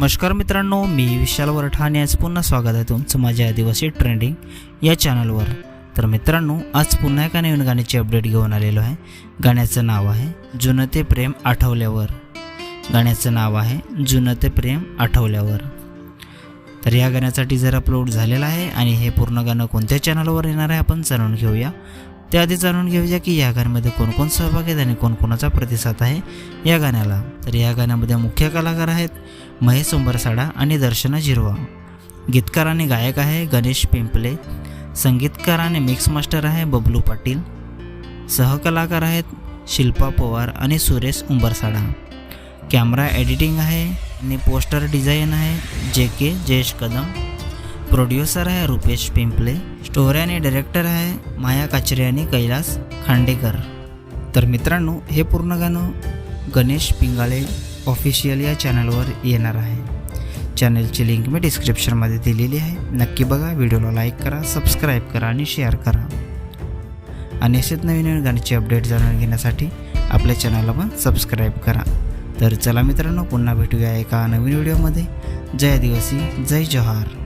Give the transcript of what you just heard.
नमस्कार मित्रांनो मी विशाल वरठा आणि आज पुन्हा स्वागत आहे तुमचं माझ्या आदिवासी ट्रेंडिंग या चॅनलवर. तर मित्रांनो आज पुन्हा एका नवीन गाण्याची अपडेट घेऊन आलेलो आहे. गाण्याचं नाव आहे जुनं ते प्रेम आठवल्यावर. गाण्याचं नाव आहे जुनं ते प्रेम आठवल्यावर. तर या गाण्याचा टीजर अपलोड झालेला आहे आणि हे पूर्ण गाणं कोणत्या चॅनलवर येणार आहे आपण जाणून घेऊया. त्याआधी जाणून घेऊया की या गाण्यामध्ये कोणकोण सहभागी आहेत आणि कोणकोणाचा प्रतिसाद आहे या गाण्याला. तर या गाण्यामध्ये मुख्य कलाकार आहेत महेश उंबरसाडा आणि दर्शना झिरवा गीतकार आणि गायक आहे गणेश पिंपले. संगीतकार आणि मिक्स मास्टर आहे बबलू पाटील. सहकलाकार आहेत शिल्पा पवार आणि सुरेश उंबरसाडा. कॅमेरा एडिटिंग आहे आणि पोस्टर डिझाईन आहे जे के जयेश कदम. प्रोड्युसर आहे रुपेश पिंपले स्टोरी आणि डायरेक्टर आहे माया काचरे आणि कैलास खांडेकर। तर मित्रांनो हे पूर्ण गाणं गणेश पिंगाळे ऑफिशियल या चॅनलवर येणार आहे. चॅनलची लिंक मी डिस्क्रिप्शनमध्ये दिलेली आहे. नक्की बघा व्हिडिओला लाईक करा सबस्क्राईब करा आणि शेअर करा. आणि असेच नवीन नवीन गाण्याची अपडेट जाणून घेण्यासाठी आपल्या चॅनलला पण सबस्क्राईब करा. तर चला मित्रांनो पुन्हा भेटूया एका नवीन व्हिडिओमध्ये जय आदिवासी जय जवाहर.